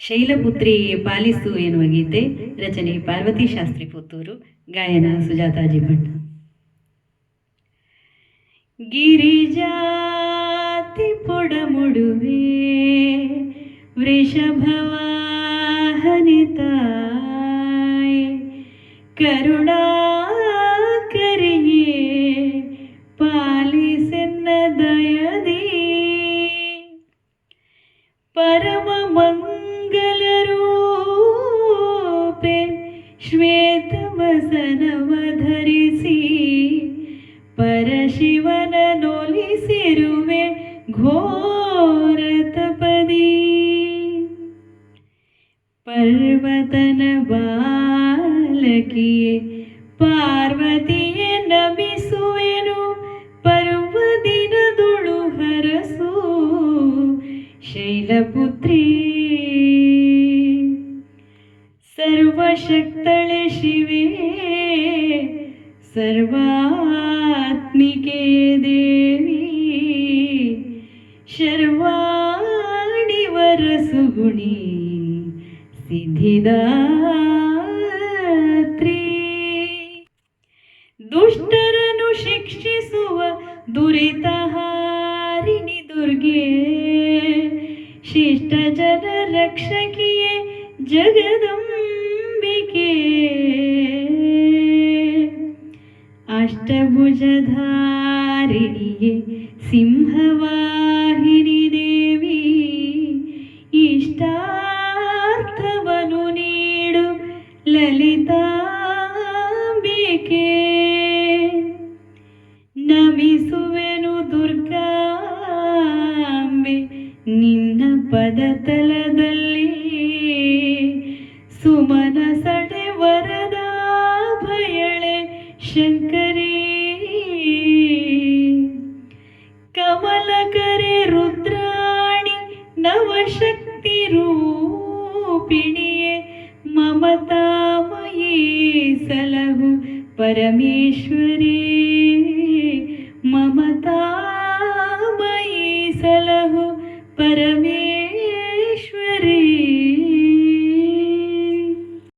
ಶೈಲಪುತ್ರಿ ಪಾಲಿಸು ಎನ್ನುವ ಗೀತೆ ರಚನೆ ಪಾರ್ವತಿ ಶಾಸ್ತ್ರಿ ಪುತ್ತೂರು, ಗಾಯನ ಸುಜಾತಾಜಿ ಭಟ್ ಗಿರಿಜಾತಿ ಪೊಡಮುಡುವೆ ವೃಷಭವಾಹನಿತ ಕರುಣಾಕರಿಯೇ ಪಾಲಿಸೆನ್ನ ದಯದಿ ಪರಮ ಮಂಗಲರೂಪೆ ಶ್ವೇತವಸನವ ಧರಿಸಿ ಪರಶಿವನ ನೊಲಿಸಿರುವೆ ಘೋರ ತಪದಿ ಪರ್ವತನ ಬಾಲಕಿಯೇ ಪಾರ್ವತಿಯೇ ನಮಿಸುವೆನು ಪರ್ವದಿನದುಳು ಹರಸು ಶೈಲಪುತ್ರಿ ಸರ್ವಶಕ್ತಳೆ ಶಿವೆ ಸರ್ವಾತ್ಮಿಕೆ ದೇವಿ ಶರ್ವಾಣಿ ವರಸುಗುಣಿ ಸಿದ್ಧಿದಾತ್ರಿ ದುಷ್ಟರನ್ನು ಶಿಕ್ಷಿಸುವ ದುರಿತಹಾರಿಣಿ ದುರ್ಗೆ ಶಿಷ್ಟ ಜನ ರಕ್ಷಕಿಯೇ ಜಗದಂಬಿಕೆ ಅಷ್ಟಭುಜಧಾರಿಣಿಯೇ ಸಿಂಹವಾಹಿನಿ ದೇವಿ ಇಷ್ಟಾರ್ಥವನು ನೀಡು ಲಲಿತಾಂಬಿಕೆ. ನಮಿಸುವೆನು ದುರ್ಗಾಂಬೆ ನಿನ್ನ ಪದತಲದಲ್ಲಿ. ಸುಮನ ಸಡೆ ವರದ ಭಯಳೆ ಶಂಕರೇ. ಕಮಲಕರೆ ರುದ್ರಾಣಿ ನವಶಕ್ತಿ ರೂಪಿಣಿಯೇ. ಮಮತಾಮಯೇ ಸಲಹು ಪರಮೇಶ್ವರಿ. ಮಮತಾಮಯೇ ಸಲಹು ಪರಮೇಶ್ವರಿ